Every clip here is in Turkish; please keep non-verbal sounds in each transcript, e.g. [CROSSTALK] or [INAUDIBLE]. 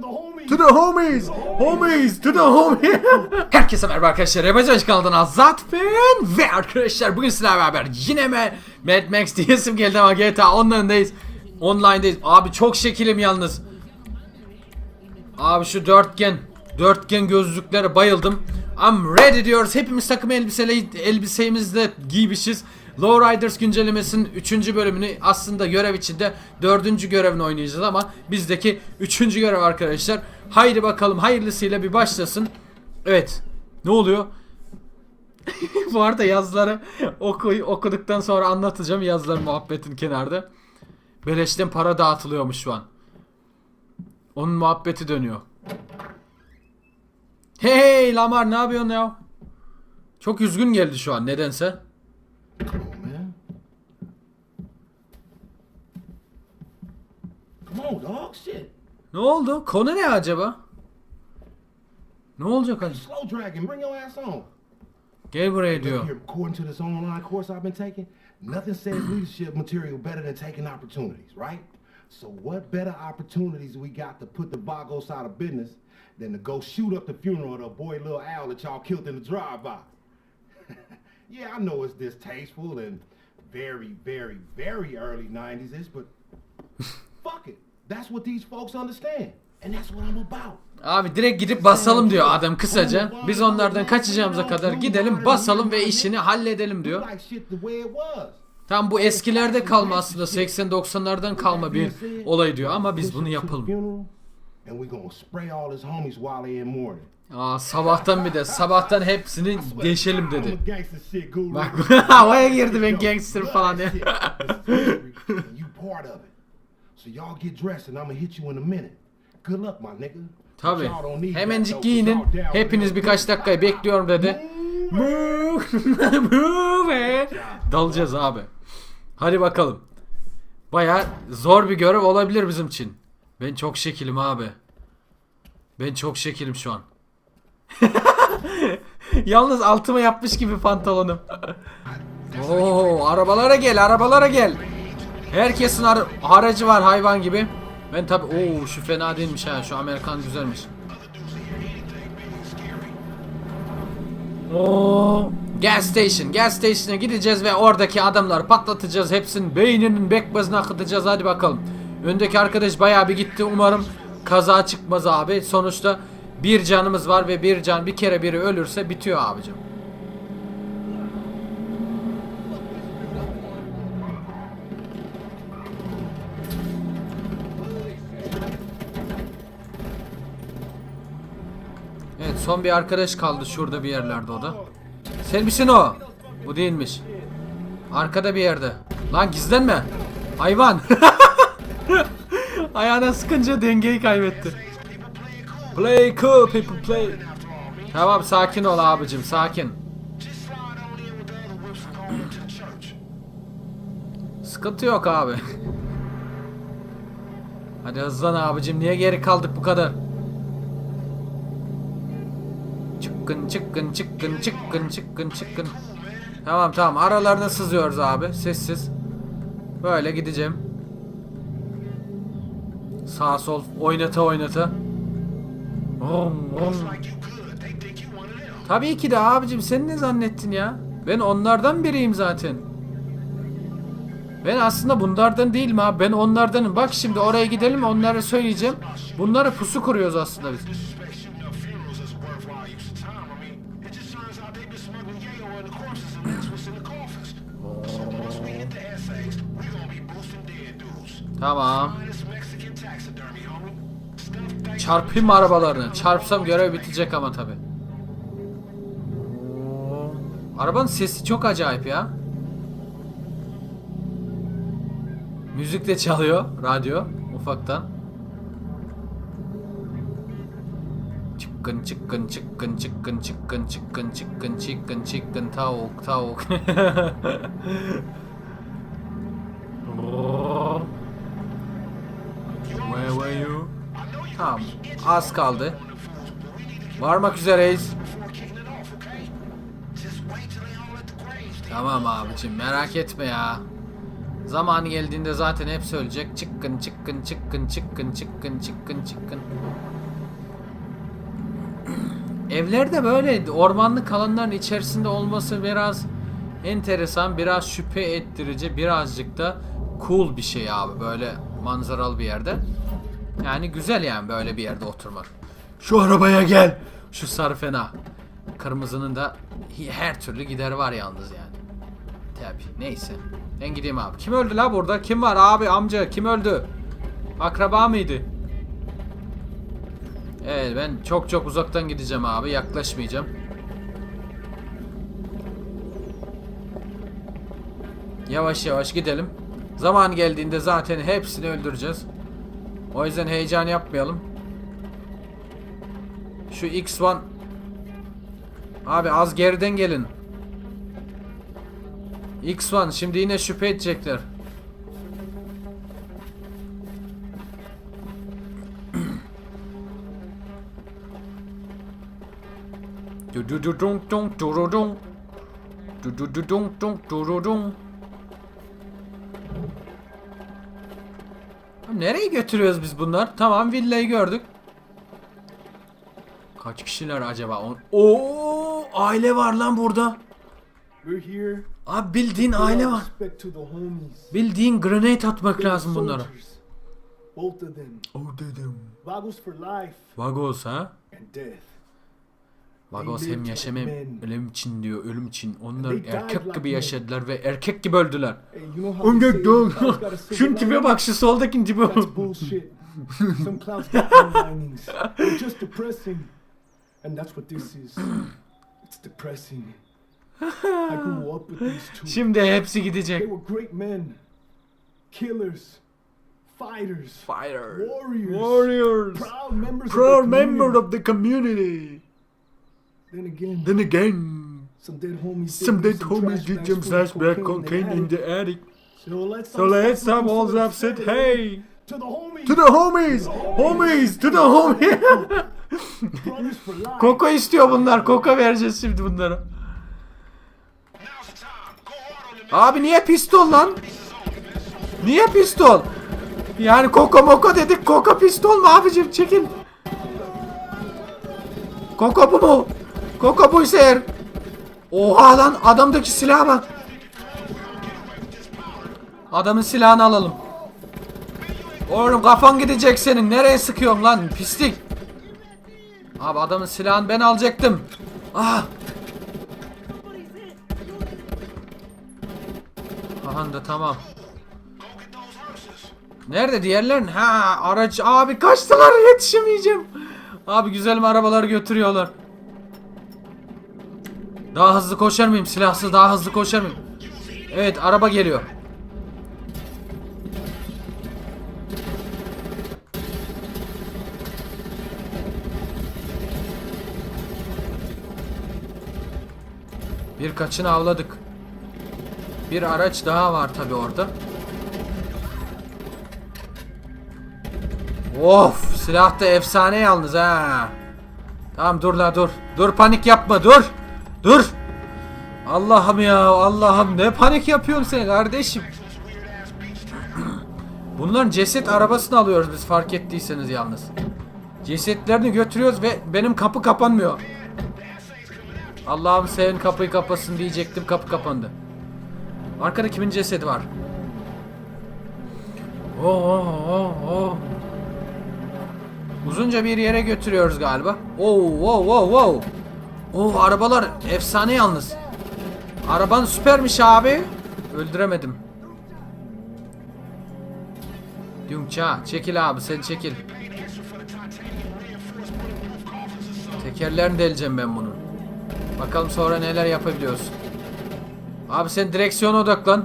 to the homies. Homies. To the homies. [LAUGHS] Herkese merhaba arkadaşlar. Yabancı Hoş kanalından Azat ben. Ve arkadaşlar bugün sizlerle beraber yine mi Mad Max diyesim geldi ama GTA online'dayız. Online'dayız. Abi çok şekilim yalnız. Abi şu dörtgen. Dörtgen gözlüklere bayıldım. I'm ready diyoruz. Hepimiz takım elbiseyle, elbisemizle giymişiz. Lowriders güncellemesinin 3. bölümünü aslında görev içinde 4. görevini oynayacağız ama bizdeki 3. görev arkadaşlar. Haydi bakalım hayırlısıyla bir başlasın. Evet. Ne oluyor? [LAUGHS] Bu arada yazıları oku, okuduktan sonra anlatacağım yazıları muhabbetin kenarda. Beleşten para dağıtılıyormuş şu an. Onun muhabbeti dönüyor. Hey Lamar ne yapıyorsun ya? Çok üzgün geldi şu an nedense. Come on, man. Come on, dog. Shit. Ne oldu? Konu ne acaba? Ne olacak acaba? Slow dragon, bring your ass on. Gel buraya diyor. here, according to this online course I've been taking, nothing says [CLEARS THROAT] leadership material better than taking opportunities, right? So what better opportunities we got to put the Vagos out of business than to go shoot up the funeral of the boy Lil Al that y'all killed in the drive-by? [LAUGHS] yeah, I know it's distasteful and very, very, very early 90s, -ish, but [LAUGHS] fuck it. That's what these folks understand. And that's what I'm about. Abi direkt gidip basalım diyor adam kısaca. Biz onlardan kaçacağımıza kadar gidelim basalım ve işini halledelim diyor. Tam bu eskilerde kalma aslında 80-90'lardan kalma bir olay diyor ama biz bunu yapalım. Aa sabahtan bir de sabahtan hepsini geçelim dedi. Bak [LAUGHS] havaya girdi ben gangster falan ya. Tabi hemencik giyinin hepiniz birkaç dakikayı bekliyorum dedi. [LAUGHS] Dalacağız abi. Hadi bakalım. Baya zor bir görev olabilir bizim için. Ben çok şekilim abi. Ben çok şekilim şu an. [LAUGHS] Yalnız altıma yapmış gibi pantolonum. Oo, arabalara gel, arabalara gel. Herkesin ara- aracı var hayvan gibi. Ben tabi oo şu fena değilmiş ha. Şu Amerikan güzelmiş. Oo, gas station. Gas station'a gideceğiz ve oradaki adamları patlatacağız. Hepsinin beyninin bekbazını akıtacağız. Hadi bakalım. Öndeki arkadaş bayağı bir gitti. Umarım kaza çıkmaz abi. Sonuçta bir canımız var ve bir can bir kere biri ölürse bitiyor abicim. Evet son bir arkadaş kaldı şurada bir yerlerde o da. Sen misin o? Bu değilmiş. Arkada bir yerde. Lan gizlenme. Hayvan. [LAUGHS] Ayağına sıkınca dengeyi kaybetti. Play cool people play. Tamam sakin ol abicim sakin. Sıkıntı yok abi. [LAUGHS] Hadi hızlan abicim niye geri kaldık bu kadar? Çıkkın çıkkın çıkkın çıkkın çıkkın çıkkın. Tamam tamam aralarına sızıyoruz abi sessiz. Böyle gideceğim. Sağ sol oynata oynata. Tabii ki de abicim sen ne zannettin ya? Ben onlardan biriyim zaten. Ben aslında bunlardan değilim abi. Ben onlardanım. Bak şimdi oraya gidelim onlara söyleyeceğim. Bunlara pusu kuruyoruz aslında biz. Tamam. Çarpayım arabalarını. Çarpsam görev bitecek ama tabi. Arabanın sesi çok acayip ya. Müzik de çalıyor radyo ufaktan. Çıkkın çıkkın çıkkın çıkkın çıkkın çıkkın çıkkın çıkkın çıkkın tavuk tavuk. [LAUGHS] Tamam. Az kaldı. Varmak üzereyiz. Tamam abicim merak etme ya. Zamanı geldiğinde zaten hep söyleyecek. Çıkkın çıkkın çıkkın çıkkın çıkkın çıkkın çıkkın. Evlerde böyle ormanlık alanların içerisinde olması biraz enteresan, biraz şüphe ettirici, birazcık da cool bir şey abi böyle manzaralı bir yerde. Yani güzel yani böyle bir yerde oturmak. Şu arabaya gel. Şu sarı fena. Kırmızının da her türlü gideri var yalnız yani. Tabi neyse. Ben gideyim abi. Kim öldü la burada? Kim var abi amca? Kim öldü? Akraba mıydı? Evet ben çok çok uzaktan gideceğim abi. Yaklaşmayacağım. Yavaş yavaş gidelim. Zaman geldiğinde zaten hepsini öldüreceğiz. O yüzden heyecan yapmayalım. Şu X1 Abi az geriden gelin. X1 şimdi yine şüphe edecekler. [CLEARS THROAT] Du du du dun dun du du dun. Du du du dun dun du du dun. Nereye götürüyoruz biz bunlar? Tamam villayı gördük. Kaç kişiler acaba? Oo, aile var lan burada. Abi bildiğin aile var. Bildiğin grenade atmak lazım bunlara. Both of them. Vagos ha? They hem yaşam hem ölüm için diyor ölüm için. Onlar erkek gibi yaşadılar ve erkek gibi öldüler. A silver Şunun tipe bak şu soldakinin tipe bak. That's bullshit. Some clowns got no linings. They're just depressing. And that's what this is. It's depressing. I grew up with these two. Şimdi hepsi They gidecek. were great men. Killers. Fighters. Fire. Warriors. Warriors. Proud members Proud of the member of the community. Then again, Then again. some dead homies. Some dead homies did some full of flashback cocaine in the attic. So let's So let's have all the upset. Hey. to the homies. To the homies. Homies. To the homies. brothers for life. Koko istiyor bunlar. Koko vereceğiz şimdi bunlara. Abi niye pistol lan? Niye pistol? Yani koko moko dedik. Koko pistol mu abicim? Çekil. Koko bu mu? Koko eğer. Oha lan adamdaki silaha bak. Adamın silahını alalım. Oğlum kafan gidecek senin. Nereye sıkıyorsun lan pislik? Abi adamın silahını ben alacaktım. Ah. Aha da tamam. Nerede diğerlerin? Ha araç abi kaçtılar yetişemeyeceğim. Abi güzelim arabaları götürüyorlar. Daha hızlı koşar mıyım? Silahsız daha hızlı koşar mıyım? Evet araba geliyor. Birkaçını avladık. Bir araç daha var tabi orada. Of silah da efsane yalnız ha. Tamam dur la dur. Dur panik yapma dur. Dur. Allah'ım ya Allah'ım ne panik yapıyorsun sen kardeşim. Bunların ceset arabasını alıyoruz biz fark ettiyseniz yalnız. Cesetlerini götürüyoruz ve benim kapı kapanmıyor. Allah'ım senin kapıyı kapasın diyecektim kapı kapandı. Arkada kimin cesedi var? Oo, oo, oo. Uzunca bir yere götürüyoruz galiba. Oo, wow, wow, wow. Oo, arabalar efsane yalnız. Araban süpermiş abi. Öldüremedim. Yumça, çekil abi sen çekil. Tekerlerini deleceğim ben bunun. Bakalım sonra neler yapabiliyoruz. Abi sen direksiyona odaklan.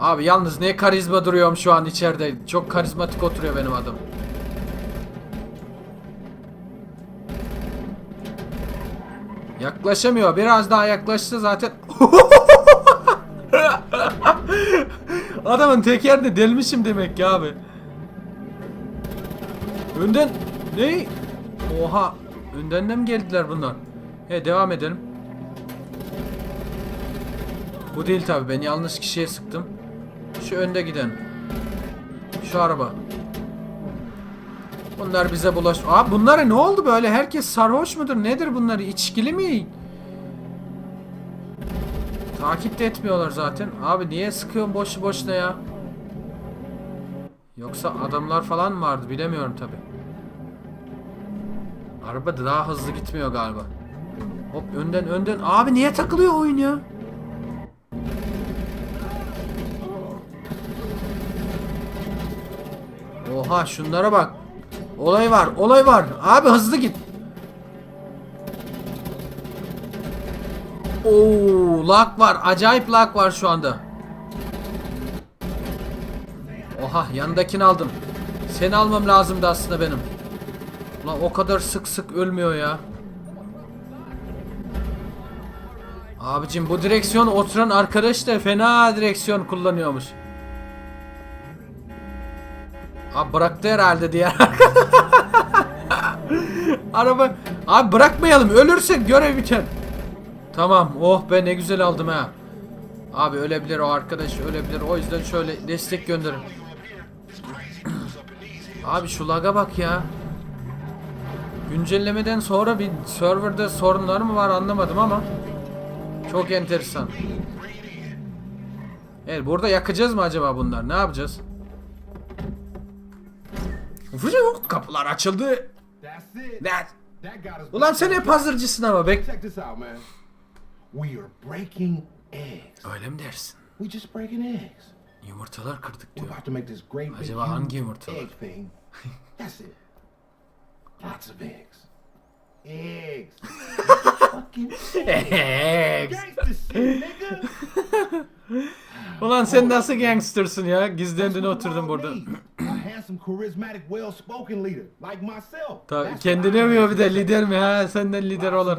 Abi yalnız ne karizma duruyorum şu an içeride. Çok karizmatik oturuyor benim adım. Yaklaşamıyor. Biraz daha yaklaşsa zaten. [LAUGHS] Adamın tekerini delmişim demek ki abi. Önden ne? Oha. Önden de mi geldiler bunlar? He devam edelim. Bu değil tabi ben yanlış kişiye sıktım. Şu önde giden. Şu araba. Bunlar bize bulaş... Abi bunlara ne oldu böyle? Herkes sarhoş mudur? Nedir bunlar? İçkili mi? Takip de etmiyorlar zaten. Abi niye sıkıyorsun boşu boşuna ya? Yoksa adamlar falan mı vardı? Bilemiyorum tabi. Araba da daha hızlı gitmiyor galiba. Hop önden önden. Abi niye takılıyor oyun ya? Oha şunlara bak. Olay var, olay var. Abi hızlı git. Oo, lag var. Acayip lag var şu anda. Oha, yanındakini aldım. Seni almam lazımdı aslında benim. Ulan o kadar sık sık ölmüyor ya. Abicim bu direksiyon oturan arkadaş da fena direksiyon kullanıyormuş. Abi bıraktı herhalde diğer [LAUGHS] Araba Abi bırakmayalım ölürsek görev biter. Tamam oh be ne güzel aldım ha. Abi ölebilir o arkadaş ölebilir. O yüzden şöyle destek gönderin. [CLEARS THROAT] Abi şu laga bak ya. Güncellemeden sonra bir serverda sorunlar mı var anlamadım ama Çok enteresan. Evet burada yakacağız mı acaba bunlar ne yapacağız Vıcık, Kapılar açıldı. That. Ulan sen hep hazırcısın ama bek. Öyle mi dersin? We just breaking eggs. Yumurtalar kırdık diyor. Acaba hangi yumurtalar? Lots of eggs. Eggs. Fucking Eggs. [LAUGHS] Ulan sen nasıl gangstersin ya? Gizlendin oturdun burada. Handsome, charismatic, well-spoken leader like myself. Tabii That's kendine what I miyor bir de lider mi ha? Senden lider olur.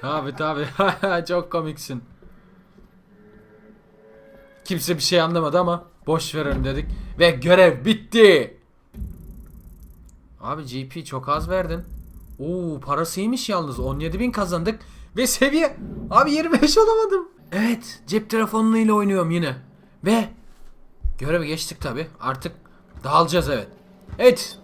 Tabi tabi. [LAUGHS] Çok komiksin. Kimse bir şey anlamadı ama boş verelim dedik. Ve görev bitti. Abi GP çok az verdin. Oo parası iyiymiş yalnız. 17.000 kazandık. Ve seviye... Abi 25 olamadım. Evet cep telefonuyla oynuyorum yine. Ve görevi geçtik tabi. Artık dağılacağız evet. Evet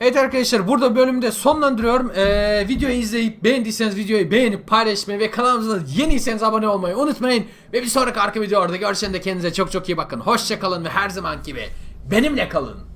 Evet arkadaşlar burada bölümde sonlandırıyorum. Ee, videoyu izleyip beğendiyseniz videoyu beğenip paylaşmayı ve kanalımıza yeniyseniz abone olmayı unutmayın. Ve bir sonraki arka videolarda görüşen de kendinize çok çok iyi bakın. Hoşçakalın ve her zaman gibi benimle kalın.